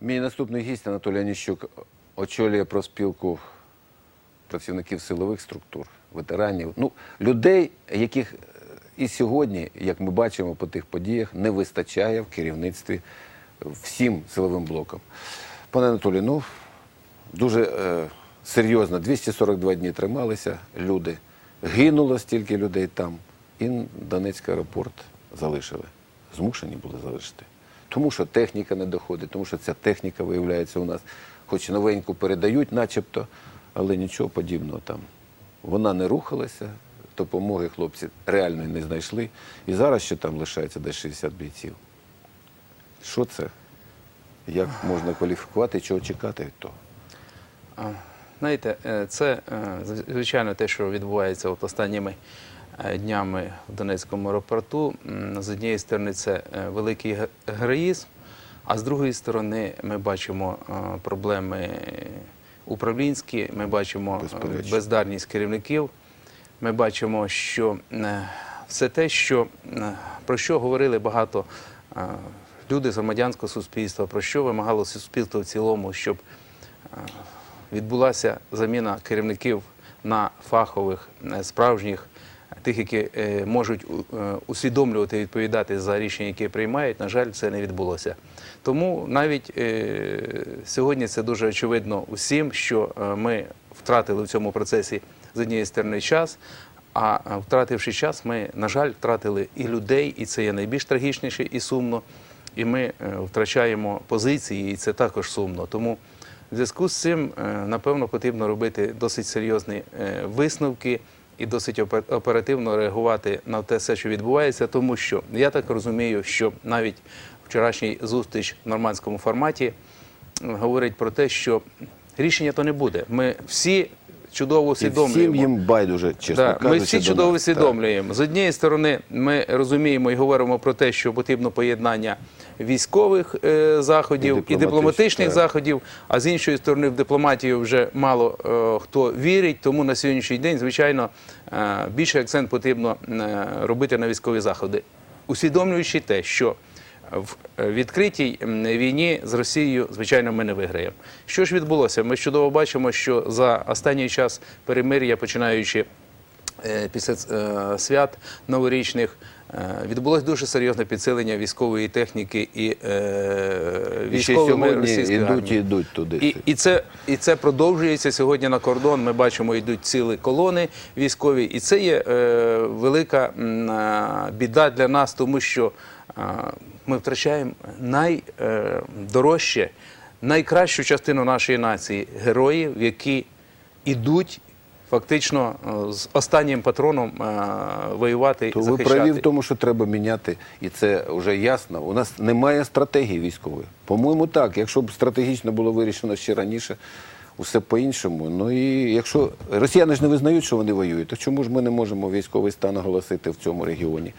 Мій наступний гість Анатолій Аніщук очолює проспілку працівників силових структур, ветеранів, ну, людей, яких е, і сьогодні, як ми бачимо по тих подіях, не вистачає в керівництві всім силовим блокам. Пане Анатолій, ну дуже е, серйозно, 242 дні трималися люди, гинуло стільки людей там, і Донецький аеропорт залишили. Змушені були залишити. Тому що техніка не доходить, тому що ця техніка виявляється у нас, хоч новеньку передають, начебто, але нічого подібного там. Вона не рухалася, допомоги хлопці реальної не знайшли. І зараз ще там лишається десь 60 бійців. Що це? Як можна кваліфікувати, чого чекати від того? Знаєте, е, це е, звичайно те, що відбувається от останніми днями в Донецькому аеропорту. З однієї сторони, це е, великий ге- героїзм, а з другої сторони, ми бачимо е, проблеми управлінські, ми бачимо е, Безперечно. бездарність керівників. Ми бачимо, що е, все те, що, е, про що говорили багато е, люди з громадянського суспільства, про що вимагало суспільство в цілому, щоб е, відбулася заміна керівників на фахових, е, справжніх, тих, які е, можуть е, усвідомлювати і відповідати за рішення, які приймають. На жаль, це не відбулося. Тому навіть е, сьогодні це дуже очевидно усім, що ми втратили в цьому процесі з однієї сторони час. А втративши час, ми, на жаль, втратили і людей, і це є найбільш трагічніше і сумно. І ми втрачаємо позиції, і це також сумно. Тому в зв'язку з цим, напевно, потрібно робити досить серйозні висновки і досить опе- оперативно реагувати на те все, що відбувається, тому що я так розумію, що навіть вчорашній зустріч в нормандському форматі говорить про те, що рішення то не буде. Ми всі чудово І всім усвідомлюємо. їм байдуже, чесно Да, кажучи. ми всі чудово усвідомлюємо. З однієї сторони, ми розуміємо і говоримо про те, що потрібно поєднання військових е, заходів І і, дипломатичних, дипломатичних заходів. А з іншої сторони, в дипломатію вже мало е, хто вірить. Тому на сьогоднішній день, звичайно, е, більше акцент потрібно е, робити на військові заходи, усвідомлюючи те, що в е, відкритій війні з Росією, звичайно, ми не виграємо. Що ж відбулося? Ми чудово бачимо, що за останній час перемир'я, починаючи після е, свят новорічних, е, відбулось дуже серйозне підсилення військової техніки і е, сьогодні російської йдуть армії. і туди. І, і, це, і це продовжується сьогодні на кордон. Ми бачимо, йдуть цілі колони військові, і це є е, велика а, біда для нас, тому що а, ми втрачаємо найдорожче, найкращу частину нашої нації героїв, які йдуть фактично е, з останнім патроном е, воювати То і ви праві в тому, що треба міняти, і це вже ясно. У нас немає стратегії військової. По-моєму, так. Якщо б стратегічно було вирішено ще раніше, усе по-іншому. Ну і якщо росіяни ж не визнають, що вони воюють, то чому ж ми не можемо військовий стан оголосити в цьому регіоні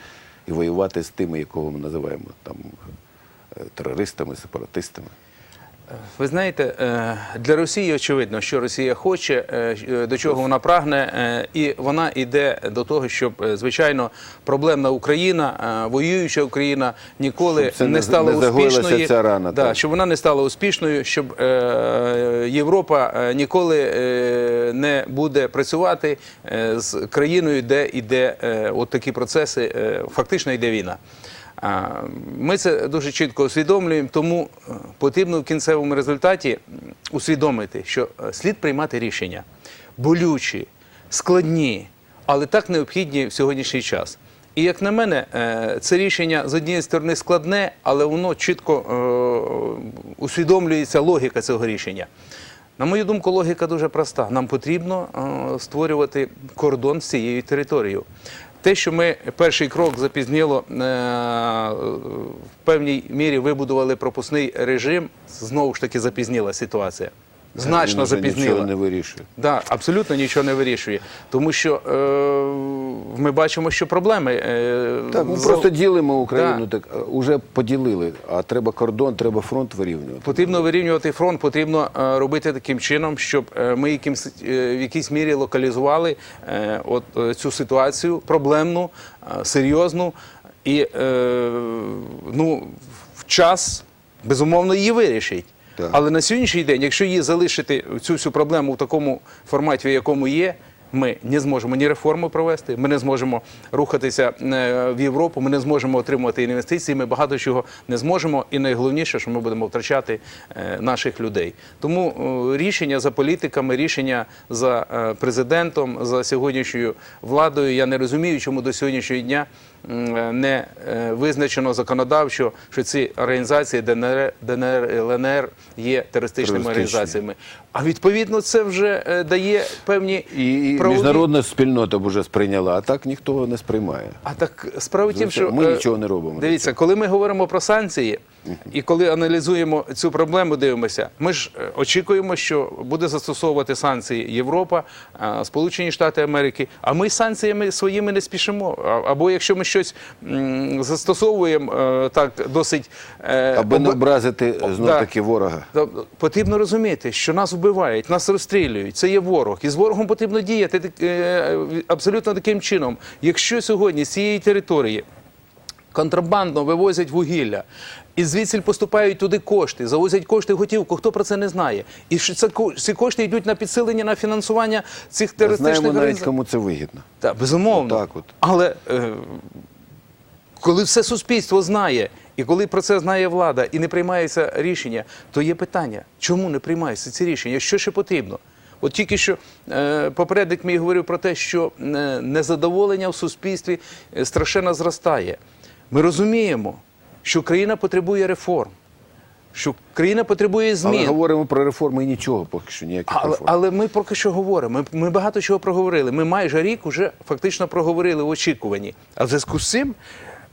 і воювати з тими, якого ми називаємо там е, терористами, сепаратистами? Ви знаєте, е, для Росії очевидно, що Росія хоче, е, е, до чого вона прагне, і вона йде до того, щоб звичайно проблемна Україна, воююча Україна ніколи не не- стала не успішною. ця рана, да, так. щоб вона не стала успішною, щоб Європа ніколи не буде працювати з країною, де йде от такі процеси, фактично йде війна. Ми це дуже чітко усвідомлюємо, тому е, потрібно в кінцевому результаті усвідомити, що е, слід приймати рішення болючі, складні, але так необхідні в сьогоднішній час. І як на мене, е, це рішення з однієї сторони складне, але воно чітко усвідомлюється логіка цього рішення. На мою думку, логіка дуже проста. Нам потрібно створювати кордон з цією територією. Те, що ми перший крок запізніло е, в певній мірі вибудували пропускний режим, знову ж таки запізніла ситуація. Значно Він вже запізніла. Нічого не вирішує. Да, абсолютно нічого не вирішує. Тому що е, ми бачимо, що проблеми. Е, Так, ми з- просто ділимо Україну, Да. так е, уже поділили. А треба кордон, треба фронт вирівнювати. Потрібно вирівнювати фронт, потрібно е, робити таким чином, щоб е, ми якимсь, е, в якійсь мірі локалізували е, от, е, цю ситуацію проблемну, е, серйозну і е, ну, в час безумовно її вирішить. Але на сьогоднішній день, якщо її залишити цю всю проблему в такому форматі, в якому є, ми не зможемо ні реформи провести, ми не зможемо рухатися е, в Європу, ми не зможемо отримувати інвестиції, ми багато чого не зможемо. І найголовніше, що ми будемо втрачати е, наших людей. Тому е, рішення за політиками, рішення за президентом, за сьогоднішньою владою. Я не розумію, чому до сьогоднішнього дня не визначено законодавчо, що ці організації ДНР, ДНР ЛНР є терористичними організаціями. А відповідно це вже дає певні І, і правові- міжнародна спільнота б вже сприйняла, а так ніхто не сприймає. А так справа тім, що ми е, нічого не робимо. Дивіться, коли ми говоримо про санкції, і коли аналізуємо цю проблему, дивимося, ми ж е, очікуємо, що буде застосовувати санкції Європа, е, Сполучені Штати Америки. А ми санкціями своїми не спішимо. Або якщо ми щось застосовуємо е, так досить Аби не образити знов таки ворога. Потрібно розуміти, що нас вбивають, нас розстрілюють. Це є ворог. І з ворогом потрібно діяти абсолютно таким чином. Якщо сьогодні з цієї території контрабандно вивозять вугілля, і звідси поступають туди кошти, завозять кошти готівку, хто про це не знає. І що це ці кошти йдуть на підсилення, на фінансування цих Ми терористичних знаємо навіть, кому це вигідно. Так, безумовно. Отак от. Але е, коли все суспільство знає, і коли про це знає влада і не приймається рішення, то є питання, чому не приймаються ці рішення? Що ще потрібно? От тільки що е, попередник мій говорив про те, що е, незадоволення в суспільстві е, страшенно зростає. Ми розуміємо, що країна потребує реформ, що країна потребує змін. Але говоримо про реформи і нічого поки що ніяких Але, реформ. але ми поки що говоримо. Ми, ми багато чого проговорили. Ми майже рік уже фактично проговорили в очікуванні. А в зв'язку з цим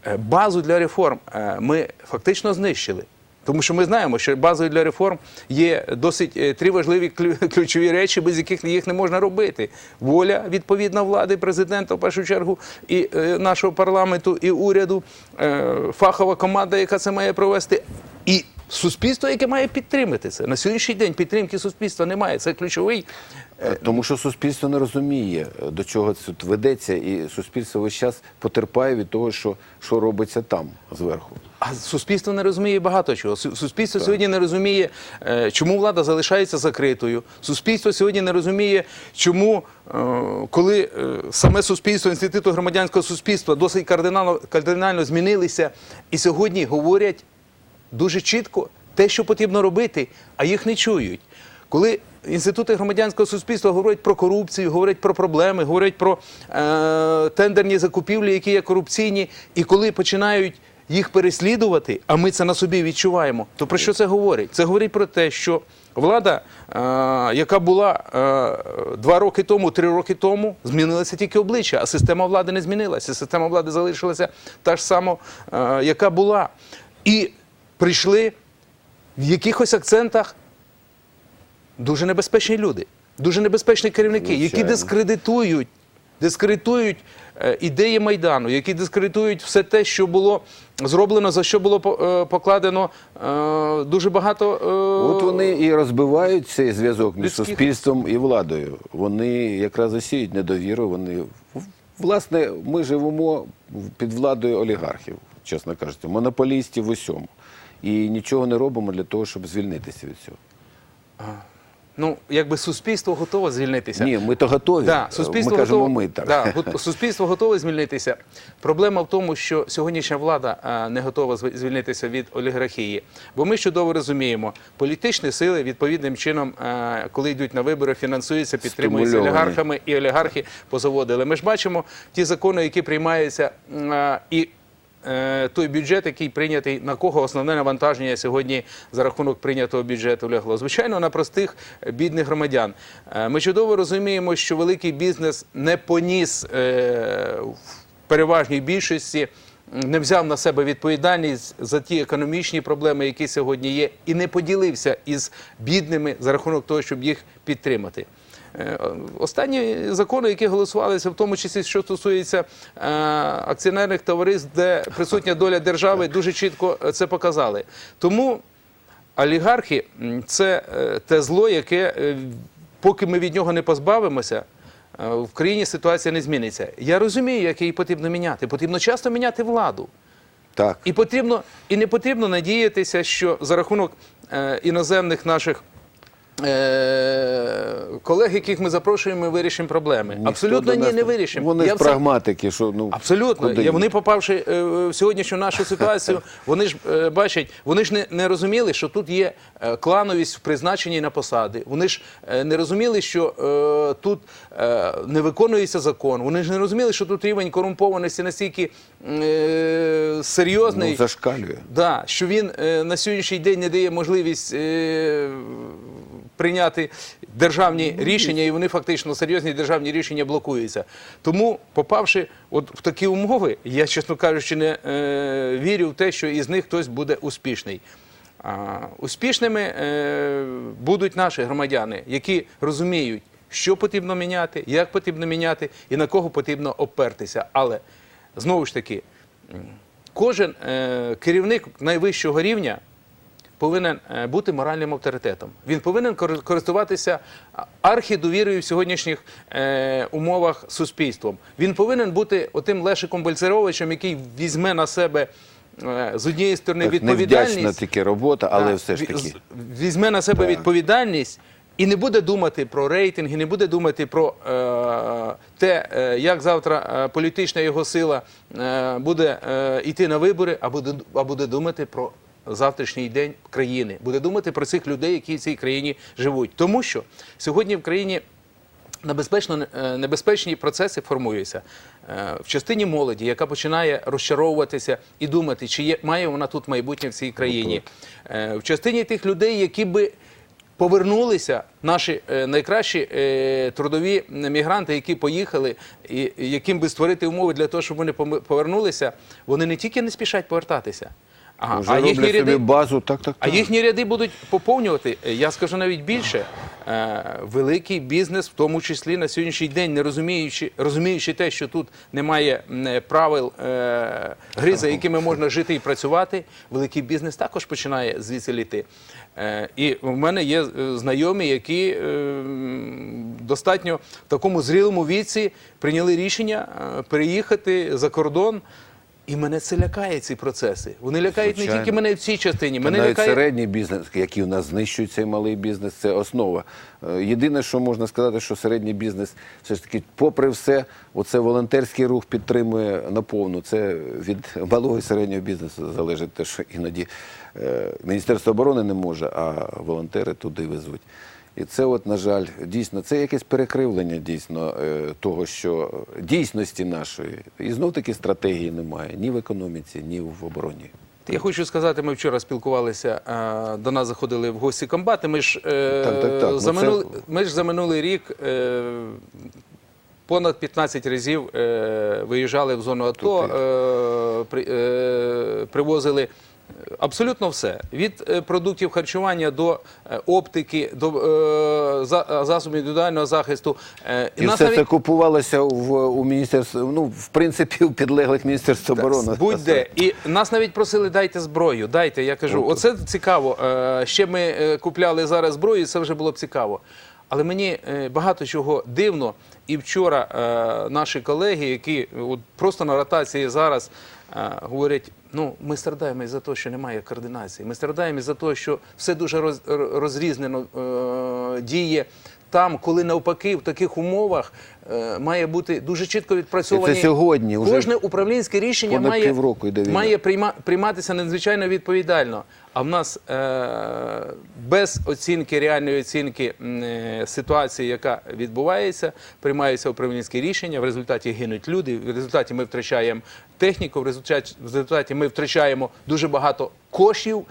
е, базу для реформ е, ми фактично знищили. Тому що ми знаємо, що базою для реформ є досить е, три важливі клю- ключові речі, без яких їх не можна робити: воля відповідна влади, президента в першу чергу, і е, нашого парламенту, і уряду, е, фахова команда, яка це має провести, і суспільство, яке має підтримати це. На сьогоднішній день підтримки суспільства немає. Це ключовий. Е, Тому що суспільство не розуміє, до чого це тут ведеться, і суспільство весь час потерпає від того, що, що робиться там зверху. А суспільство не розуміє багато чого. Су- Суспільство сьогодні не розуміє, е, чому влада залишається закритою. Суспільство сьогодні не розуміє, чому, е, коли саме суспільство, інституту громадянського суспільства досить кардинально, кардинально змінилися, і сьогодні говорять дуже чітко те, що потрібно робити, а їх не чують. Коли інститути громадянського суспільства говорять про корупцію, говорять про проблеми, говорять про е, тендерні закупівлі, які є корупційні, і коли починають їх переслідувати, а ми це на собі відчуваємо, то про що це говорить? Це говорить про те, що влада, е, яка була е, два роки тому, три роки тому, змінилася тільки обличчя, а система влади не змінилася. Система влади залишилася та ж сама, е, яка була. І прийшли в якихось акцентах дуже небезпечні люди, дуже небезпечні керівники, які дискредитують, дискредитують е, ідеї Майдану, які дискредитують все те, що було зроблено, за що було е, покладено е, дуже багато. От вони і розбивають цей зв'язок між людських- суспільством і владою. Вони якраз засіють недовіру. Вони власне, ми живемо під владою олігархів, чесно кажучи, монополістів в усьому. І нічого не робимо для того, щоб звільнитися від цього. Ну, якби суспільство готове звільнитися. Ні, ми то готові. Да, суспільство ми кажемо, готове, ми так. Да, суспільство готове звільнитися. Проблема в тому, що сьогоднішня влада а, не готова звільнитися від олігархії. Бо ми чудово розуміємо, політичні сили відповідним чином, а, коли йдуть на вибори, фінансуються, підтримуються олігархами, і олігархи позаводили. Ми ж бачимо ті закони, які приймаються, а, і той бюджет, який прийнятий, на кого основне навантаження сьогодні за рахунок прийнятого бюджету лягло. Звичайно, на простих е, бідних громадян. Е, Ми чудово розуміємо, що великий бізнес не поніс е, в переважній більшості. Не взяв на себе відповідальність за ті економічні проблеми, які сьогодні є, і не поділився із бідними за рахунок того, щоб їх підтримати. Е, Останні закони, які голосувалися, в тому числі, що стосується е, акціонерних товариств, де присутня доля держави, дуже чітко це показали. Тому олігархи це е, те зло, яке, е, поки ми від нього не позбавимося, е, в країні ситуація не зміниться. Я розумію, як її потрібно міняти. Потрібно часто міняти владу. Так. І потрібно і не потрібно надіятися, що за рахунок е, іноземних наших. Е, Колег, яких ми запрошуємо, ми вирішимо проблеми. Ніхто Абсолютно ні, не вирішимо. Вони Я ж прагматики, що ну Абсолютно. куди вони, попавши е, в сьогоднішню нашу ситуацію, вони ж е, бачать, вони ж не, не розуміли, що тут є клановість в призначенні на посади. Вони ж не розуміли, що е, тут е, не виконується закон. Вони ж не розуміли, що тут рівень корумпованості настільки е, серйозний. ну, зашкалює. Да, що він е, на сьогоднішній день не дає можливість е, прийняти державні рішення, і вони фактично серйозні державні рішення блокуються. Тому, попавши от в такі умови, я, чесно кажучи, не е, вірю в те, що із них хтось буде успішний. А, успішними е, будуть наші громадяни, які розуміють, що потрібно міняти, як потрібно міняти і на кого потрібно опертися. Але знову ж таки, кожен е, керівник найвищого рівня повинен е, бути моральним авторитетом. Він повинен кор- користуватися архідовірою в сьогоднішніх е, умовах суспільством. Він повинен бути отим Лешиком Бальцеровичем, який візьме на себе. е, З однієї сторони Так, відповідальність невдячна тільки робота, але Так, все ж таки. візьме на себе відповідальність і не буде думати про рейтинги, не буде думати про е, те, як завтра політична його сила е, буде е, йти на вибори, а буде, а буде думати про завтрашній день країни, буде думати про цих людей, які в цій країні живуть. Тому що сьогодні в країні Небезпечно, е, небезпечні процеси формуються е, в частині молоді, яка починає розчаровуватися і думати, чи є, має вона тут майбутнє в цій країні. Е, В частині тих людей, які би повернулися, наші найкращі трудові мігранти, які поїхали, і яким би створити умови для того, щоб вони повернулися, вони не тільки не спішать повертатися, а, Вже а їхні роблять собі ряди базу, так, так, а так. їхні ряди будуть поповнювати, я скажу навіть більше, е, великий бізнес, в тому числі на сьогоднішній день, не розуміючи, розуміючи те, що тут немає м, правил е, гри, за якими можна жити і працювати, великий бізнес також починає звідси літи. Е, І в мене є е, знайомі, які е, м, достатньо в такому зрілому віці прийняли рішення е, переїхати за кордон. І мене це лякає, ці процеси. Вони лякають не тільки мене в цій частині, Та мене навіть лякає середній бізнес, який у нас знищує цей малий бізнес, це основа. Е, Єдине, що можна сказати, що середній бізнес все ж таки, попри все, оце волонтерський рух підтримує наповну. Це від малого і середнього бізнесу залежить те, що іноді е, Міністерство оборони не може, а волонтери туди везуть. І це, от, на жаль, дійсно, це якесь перекривлення дійсно е, того, що дійсності нашої. І знов таки стратегії немає ні в економіці, ні в обороні. Я хочу сказати, ми вчора спілкувалися, е, до нас заходили в гості комбати. Ми ж, е, Так, так, так. Ну, за, це- ми ж за минулий рік понад 15 разів е, виїжджали в зону АТО, е, е, привозили. Абсолютно все від е, продуктів харчування до е, оптики, до е, засобів індивідуального захисту. Е, І все навіть- це купувалося в у міністерстві, ну в принципі, у підлеглих міністерства оборони. Будь-де. І нас навіть просили, дайте зброю, дайте. Я кажу, оце цікаво. Е, Ще ми е, купляли зараз зброю, це вже було б цікаво. Але мені е, багато чого дивно. І вчора е, наші колеги, які от просто на ротації зараз е, говорять: ну, ми страдаємо із-за того, що немає координації. Ми страдаємо із-за того, що все дуже роз, розрізнено е, діє. Там, коли навпаки в таких умовах е, має бути дуже чітко відпрацьовані І це сьогодні вже кожне управлінське рішення понад має, півроку йде війна. має прийма, прийматися надзвичайно відповідально. А в нас е, без оцінки, реальної оцінки е, ситуації, яка відбувається, приймаються управлінські рішення. В результаті гинуть люди. В результаті ми втрачаємо техніку. В результаті, в результаті ми втрачаємо дуже багато коштів,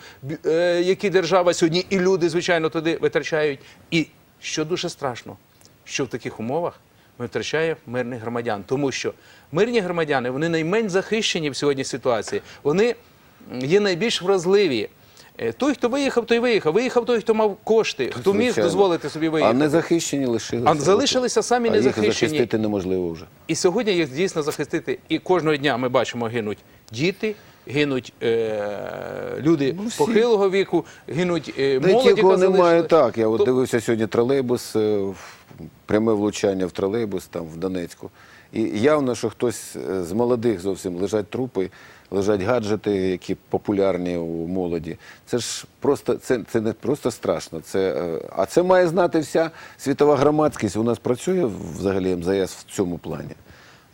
е, які держава сьогодні і люди, звичайно, туди витрачають. І що дуже страшно, що в таких умовах ми втрачаємо мирних громадян, тому що мирні громадяни вони найменш захищені в сьогодні ситуації. Вони є найбільш вразливі. Е, Той, хто виїхав, той виїхав. Виїхав той, хто мав кошти, хто міг дозволити собі виїхати. А виїхати. незахищені лишилися. А залишилися самі а їх незахищені. захистити неможливо вже. І сьогодні їх дійсно захистити. І кожного дня ми бачимо, гинуть діти, гинуть е- люди Ну, похилого віку, гинуть е- Та й молодь, ті, кого яка немає, так. Я от То- дивився сьогодні тролейбус, е, пряме влучання в тролейбус там в Донецьку. І явно, що хтось е, з молодих зовсім лежать трупи, лежать гаджети, які популярні у молоді. Це ж просто це, це не просто страшно. Це, е, а це має знати вся світова громадськість. У нас працює взагалі МЗС в цьому плані.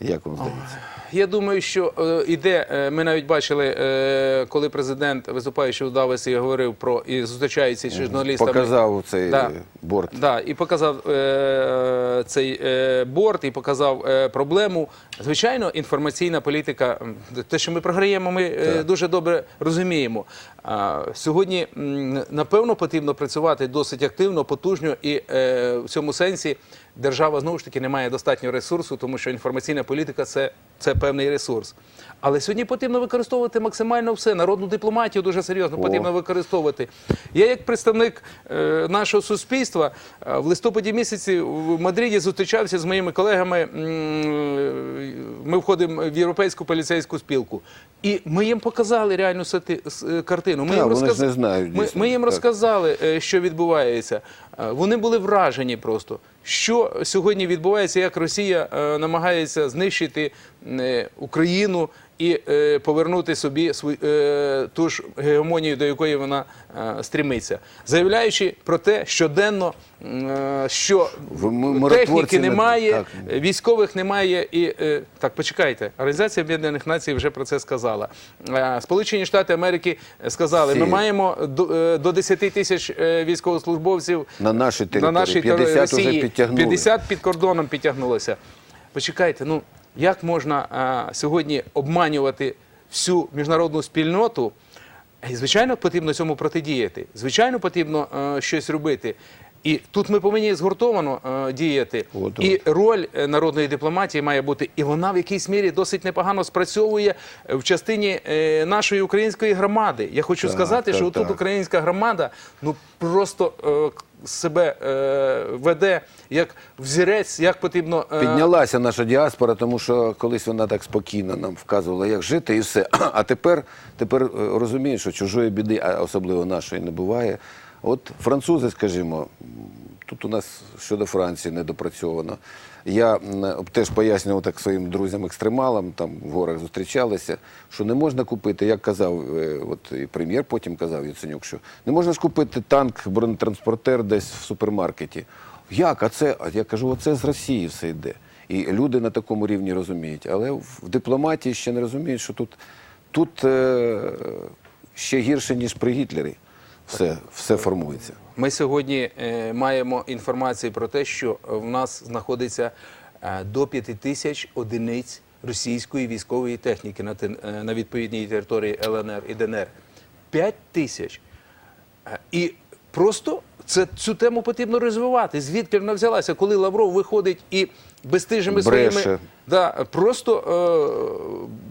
Як вам здається? Я думаю, що е, іде. е, Ми навіть бачили, е, коли президент, виступаючи у Давосі, говорив про і зустрічається з журналістами. Показав цей Да. борт. Да, і показав е, цей е, борт, і показав е, проблему. Звичайно, інформаційна політика, те, що ми програємо, ми е, дуже добре розуміємо. А, сьогодні, м, напевно, потрібно працювати досить активно, потужно, і е, в цьому сенсі держава знову ж таки не має достатньо ресурсу, тому що інформаційна політика це, це певний ресурс. Але сьогодні потрібно використовувати максимально все. Народну дипломатію дуже серйозно О. потрібно використовувати. Я, як представник е, нашого суспільства, е, в листопаді місяці в Мадриді зустрічався з моїми колегами. м, Ми входимо в європейську поліцейську спілку, і ми їм показали реальну сати- с- е, картину. Ми Та, їм розказ- не знають, Ми, дійсно, ми їм так. розказали, е, що відбувається. Е, Вони були вражені просто. Що сьогодні відбувається, як Росія е, намагається знищити е, Україну і е, повернути собі е, ту ж гегемонію, до якої вона е, стрімиться, заявляючи про те щоденно, е, що миротворці техніки не- немає, так. е, військових немає. І е, так, почекайте, Організація Об'єднаних Націй вже про це сказала. Е, Сполучені Штати Америки сказали, ми маємо до, е, до 10 тисяч е, військовослужбовців На нашій території. на нашій 50 50 уже Росії. підтягнули. 50 під кордоном підтягнулося. Почекайте, ну як можна а, сьогодні обманювати всю міжнародну спільноту? І, звичайно, потрібно цьому протидіяти. Звичайно, потрібно е, щось робити. І тут ми повинні згуртовано е, діяти. От, і роль е, народної дипломатії має бути, і вона в якійсь мірі досить непогано спрацьовує е, в частині е, нашої української громади. Я хочу Так, сказати, так, що тут українська громада ну просто е, себе е, веде як взірець, як потрібно е, Піднялася наша діаспора, тому що колись вона так спокійно нам вказувала, як жити, і все. А тепер, тепер е, розуміє, що чужої біди, а особливо нашої, не буває. От французи, скажімо, тут у нас щодо Франції недопрацьовано. Я теж пояснював так своїм друзям-екстремалам, там в горах зустрічалися, що не можна купити, як казав, е, от і прем'єр потім казав Яценюк, що не можна ж купити танк, бронетранспортер десь в супермаркеті. Як? А це, а я кажу, оце з Росії все йде. І люди на такому рівні розуміють. Але в дипломатії ще не розуміють, що тут, тут е, ще гірше, ніж при Гітлері. Все, все формується. Ми сьогодні е, маємо інформацію про те, що в нас знаходиться е, до 5 тисяч одиниць російської військової техніки на, е, на відповідній території ЛНР і ДНР. 5 тисяч. І просто це, цю тему потрібно розвивати. Звідки вона взялася, коли Лавров виходить і безстижими своїми Да, просто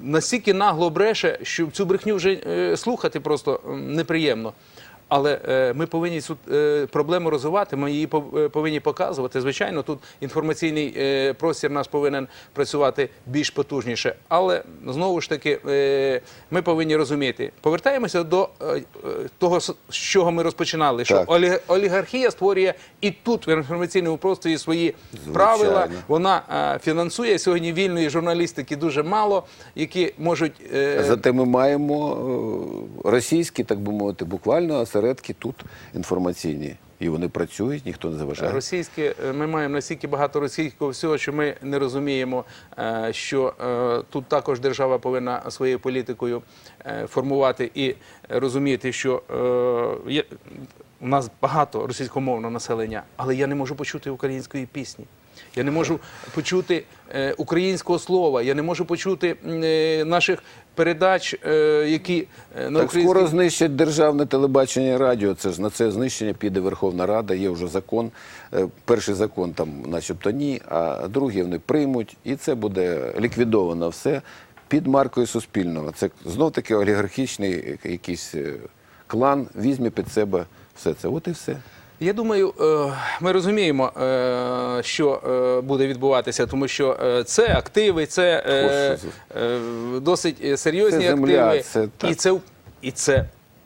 е, настільки нагло бреше, що цю брехню вже е, слухати просто неприємно. Але е, ми повинні цю е, проблему розвивати, ми її е, повинні показувати. Звичайно, тут інформаційний простір наш повинен працювати більш потужніше. Але знову ж таки, ми повинні розуміти, повертаємося до того, з чого ми розпочинали, що Так. олігархія створює і тут в інформаційному просторі свої Звичайно. правила. Вона фінансує сьогодні вільної журналістики дуже мало, які можуть Зате ми маємо російські, так би мовити, буквально осередки тут інформаційні. І вони працюють, ніхто не заважає. російське. Ми маємо настільки багато російського всього, що ми не розуміємо, е, що е, тут також держава повинна своєю політикою е, формувати і розуміти, що. У нас багато російськомовного населення, але я не можу почути української пісні. Я не можу почути е, українського слова, я не можу почути е, наших передач, е, які на Так скоро знищать державне телебачення і радіо. Це ж на це знищення піде Верховна Рада. Є вже закон. Перший закон там, начебто, ні, а другий вони приймуть, і це буде ліквідовано все під маркою Суспільного. Це знов таки олігархічний якийсь клан візьме під себе все це. От і все. Я думаю, е, ми розуміємо, е, що е, буде відбуватися, тому що це активи, це досить серйозні Це земля, активи, це і це і це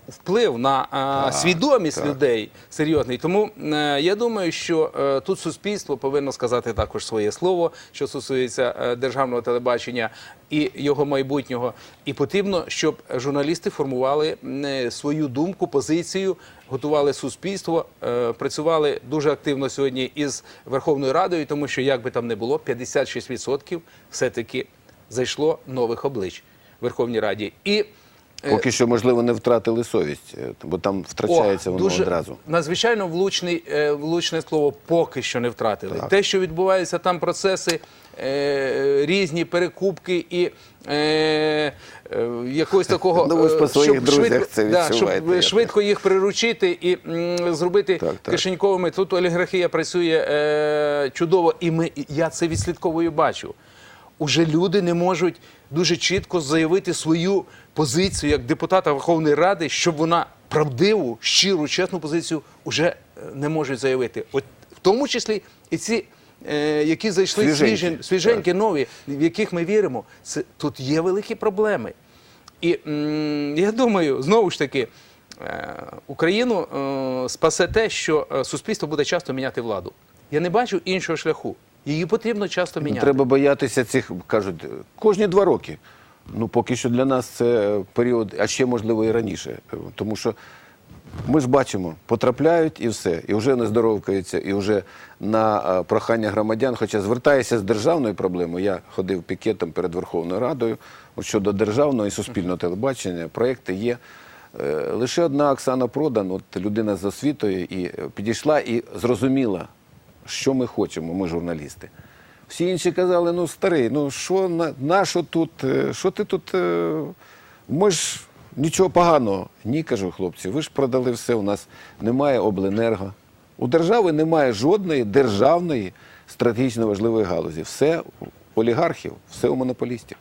вплив на а, свідомість людей серйозний. Тому е, я думаю, що е, тут суспільство повинно сказати також своє слово, що стосується е, державного телебачення і його майбутнього. І потрібно, щоб журналісти формували е, свою думку, позицію, готували суспільство, е, працювали дуже активно сьогодні із Верховною Радою, тому що як би там не було, 56% все-таки зайшло нових облич в Верховній Раді. І е, Поки що, можливо, не втратили совість, е, бо там втрачається О, воно дуже одразу. Надзвичайно влучний, е, влучне слово поки що не втратили. Так. Те, що відбуваються там процеси, е, різні перекупки і е, е, якогось такого. Ну, ви ж по е, своїх щоб друзях швидко, це да, щоб швидко їх приручити і м, зробити Так, так. кишеньковими. Тут олігархія працює е, чудово, і ми, я це відслідковую бачу. Уже люди не можуть дуже чітко заявити свою позицію як депутата Верховної Ради, щоб вона правдиву, щиру, чесну позицію вже е, не можуть заявити. От в тому числі і ці, е, які зайшли Свіженькі. свіженькі, нові, в яких ми віримо, це тут є великі проблеми. І м, я думаю, знову ж таки, е, Україну е, спасе те, що суспільство буде часто міняти владу. Я не бачу іншого шляху. Її потрібно часто міняти. треба боятися цих, кажуть, кожні два роки. Ну, поки що для нас це період, а ще можливо і раніше. Тому що ми ж бачимо, потрапляють і все, і вже не здоровкаються, і вже на прохання громадян, хоча звертаюся з державною проблемою. Я ходив пікетом перед Верховною Радою от щодо державного і суспільного телебачення. Проекти є. Е, Лише одна Оксана Продан, от людина з освітою, і е, підійшла і зрозуміла, що ми хочемо, ми журналісти. Всі інші казали: ну старий, ну що на, на що тут? е, Що ти тут? е, Ми ж нічого поганого. Ні, кажу, хлопці, ви ж продали все. У нас немає обленерго. У держави немає жодної державної стратегічно важливої галузі. Все у олігархів, все у монополістів.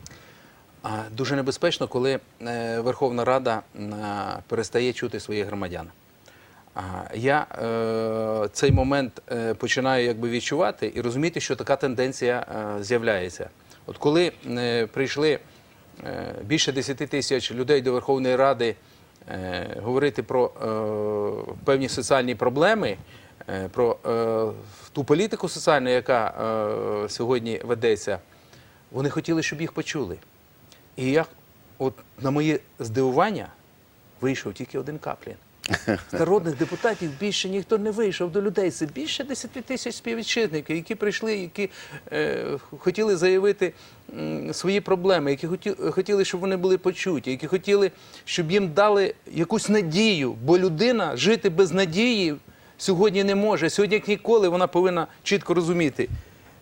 Дуже небезпечно, коли е, Верховна Рада перестає чути своїх громадян. А, Я е, цей момент е, починаю якби відчувати і розуміти, що така тенденція е, з'являється. От коли е, прийшли е, більше 10 тисяч людей до Верховної Ради е, говорити про е, певні соціальні проблеми, е, про е, ту політику соціальну, яка е, сьогодні ведеться, вони хотіли, щоб їх почули. І я, от на моє здивування, вийшов тільки один каплін. Народних депутатів більше ніхто не вийшов до людей. Це більше 10 тисяч співвітчизників, які прийшли, які е, хотіли заявити м, свої проблеми, які хоті, хотіли, щоб вони були почуті, які хотіли, щоб їм дали якусь надію. Бо людина жити без надії сьогодні не може. Сьогодні, як ніколи, вона повинна чітко розуміти,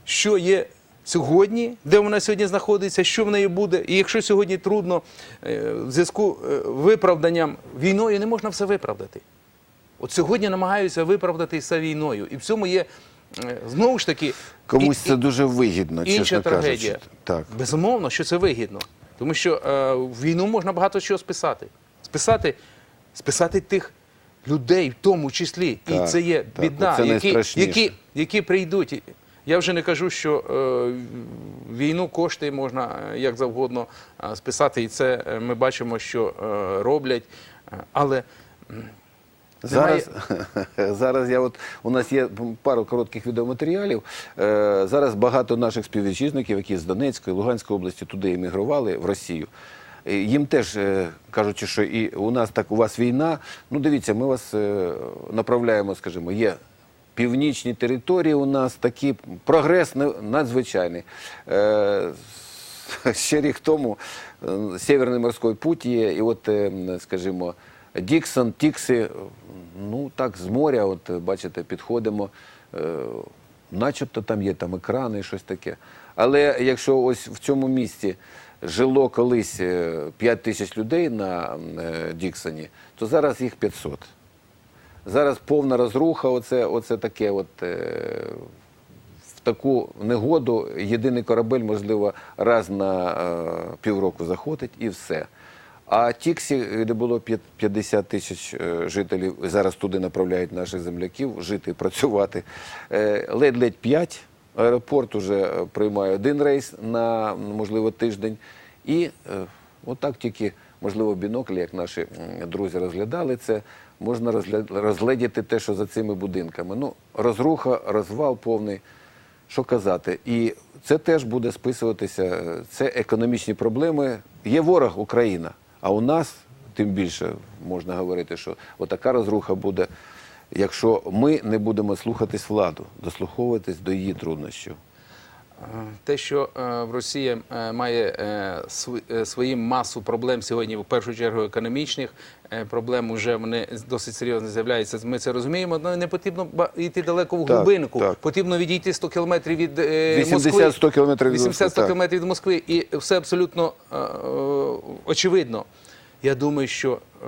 що є сьогодні, де вона сьогодні знаходиться, що в неї буде. І якщо сьогодні трудно е, в зв'язку е, виправданням війною, не можна все виправдати. От сьогодні намагаються виправдати все війною. І в цьому є е, знову ж таки Комусь і- це дуже вигідно, інша чесно трагедія. кажучи. Так. Безумовно, що це вигідно. Тому що е, в війну можна багато чого списати. Списати, списати тих людей, в тому числі. І це є так, біда, які, які, які прийдуть. Я вже не кажу, що е, війну кошти можна е, як завгодно е, списати, і це ми бачимо, що роблять. Але Зараз, зараз я от у нас є пару коротких відеоматеріалів. Е, зараз багато наших співвітчизників, які з Донецької, Луганської області туди емігрували в Росію. Їм теж кажучи, що і у нас так у вас війна. Ну дивіться, ми вас направляємо, скажімо, є. Північні території у нас такий прогрес надзвичайний. Е, ще рік тому е, Северний морський путь є, і от, е, скажімо, Діксон, Тікси, ну так, з моря, от бачите, підходимо. Начебто там є там екрани і щось таке. Але якщо ось в цьому місці жило колись е, 5 тисяч людей на Діксоні, то зараз їх 500. Зараз повна розруха, оце, оце таке от. Е, в таку негоду єдиний корабель, можливо, раз на е, півроку заходить і все. А Тіксі, де було 50 тисяч е, жителів, зараз туди направляють наших земляків жити, працювати. Е, ледь-ледь 5. Аеропорт уже е, приймає один рейс на, можливо, тиждень. І е, отак тільки можливо, біноклі, як наші друзі розглядали це, можна розгледіти те, що за цими будинками. Ну, розруха, розвал повний. Що казати? І це теж буде списуватися. е, Це економічні проблеми. Є ворог Україна, а у нас тим більше можна говорити, що отака розруха буде, якщо ми не будемо слухатись владу, дослуховуватись до її труднощів. Те, що е, в Росії е, має е, св- свої масу проблем сьогодні, в першу чергу економічних проблем, вже вони досить серйозно з'являються. Ми це розуміємо. але не потрібно йти далеко в глибинку. так. Потрібно відійти 100 кілометрів від е, 80-100 Москви. кілометрів від 80-100 Москви, кілометрів від Москви. І все абсолютно очевидно. Я думаю, що е,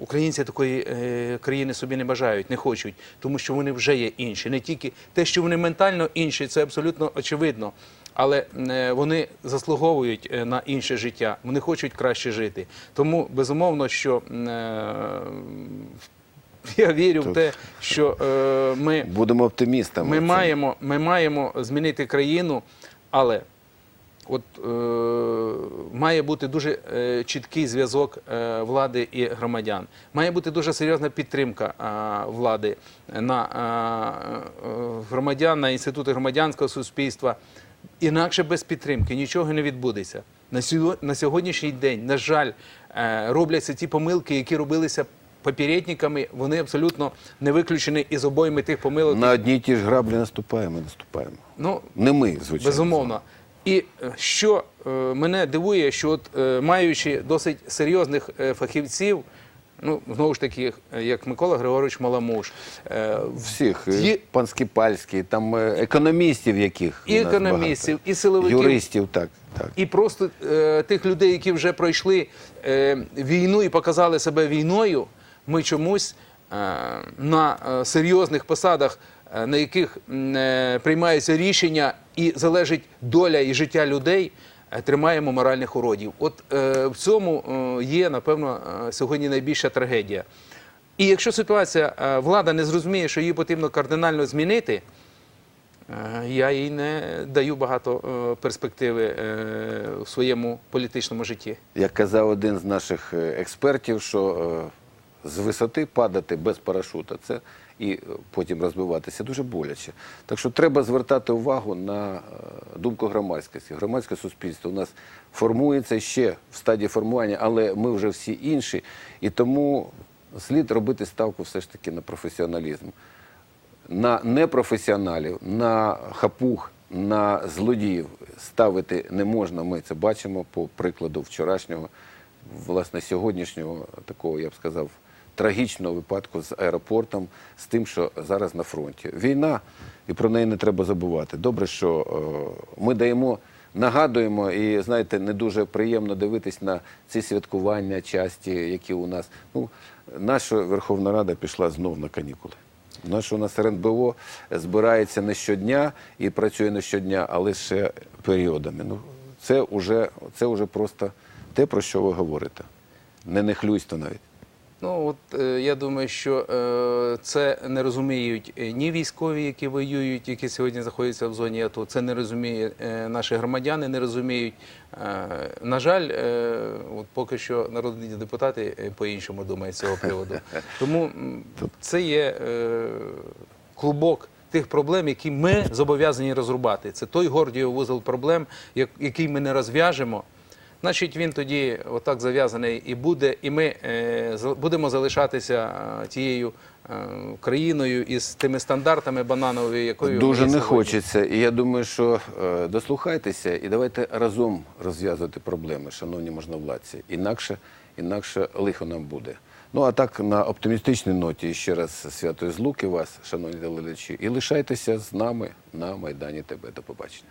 українці такої е, країни собі не бажають, не хочуть, тому що вони вже є інші. Не тільки те, що вони ментально інші, це абсолютно очевидно. Але е, вони заслуговують на інше життя, вони хочуть краще жити. Тому безумовно, що я вірю в те, що ми Будемо оптимістами. ми маємо, ми маємо змінити країну, але от е, має бути дуже е, чіткий зв'язок е, влади і громадян. Має бути дуже серйозна підтримка е, влади на е, е, громадян, на інститути громадянського суспільства. Інакше без підтримки нічого не відбудеться. На сьо- на сьогоднішній день, на жаль, е, робляться ті помилки, які робилися попередниками. Вони абсолютно не виключені із обоїми тих помилок, На одні ті ж граблі наступаємо, наступаємо. Ну, Не ми, звичайно. безумовно. І е, що е, мене дивує, що от е, маючи досить серйозних фахівців, ну знову ж таки, як Микола Григорович Маламуш, Всіх, Є- пан Скіпальський, там економістів, яких і економістів, багато. і силовиків, юристів, так, так. і просто е, тих людей, які вже пройшли е, війну і показали себе війною, ми чомусь е, на серйозних посадах, на яких е, приймаються рішення і залежить доля і життя людей. е, Тримаємо моральних уродів. От е, в цьому е, є, напевно, е, сьогодні найбільша трагедія. І якщо ситуація е, влада не зрозуміє, що її потрібно кардинально змінити, Е, Я їй не даю багато е, перспективи е, у своєму політичному житті. Як казав один з наших е, експертів, що е, з висоти падати без парашута це і е, потім розбиватися дуже боляче. Так що треба звертати увагу на е, думку громадськості. Громадське суспільство у нас формується ще в стадії формування, але ми вже всі інші. І тому слід робити ставку все ж таки на професіоналізм. На непрофесіоналів, на хапух, на злодіїв ставити не можна. Ми це бачимо по прикладу вчорашнього, власне, сьогоднішнього такого, я б сказав, трагічного випадку з аеропортом, з тим, що зараз на фронті. Війна, і про неї не треба забувати. Добре, що е, ми даємо, нагадуємо, і знаєте, не дуже приємно дивитись на ці святкування часті, які у нас. Ну, наша Верховна Рада пішла знов на канікули. Наше у нас РНБО збирається не щодня і працює не щодня, а лише періодами. Ну, це вже, це вже просто те, про що ви говорите. Не нехлюйство навіть. Ну от е, я думаю, що е, це не розуміють е, ні військові, які воюють, які сьогодні знаходяться в зоні АТО. Це не розуміє е, наші громадяни, не розуміють. Е, на жаль, е, от поки що народні депутати е, по-іншому думають з цього приводу. Тому це є е, клубок. Тих проблем, які ми зобов'язані розрубати. Це той гордієв вузол проблем, як- який ми не розв'яжемо. Значить, він тоді отак зав'язаний і буде, і ми е, будемо залишатися е, тією е, країною із тими стандартами банановою, якою Дуже не хочеться. І я думаю, що дослухайтеся і давайте разом розв'язувати проблеми, шановні можновладці. Інакше, інакше лихо нам буде. Ну а так на оптимістичній ноті ще раз святої злуки вас, шановні телеглядачі, і лишайтеся з нами на Майдані ТБ. До побачення.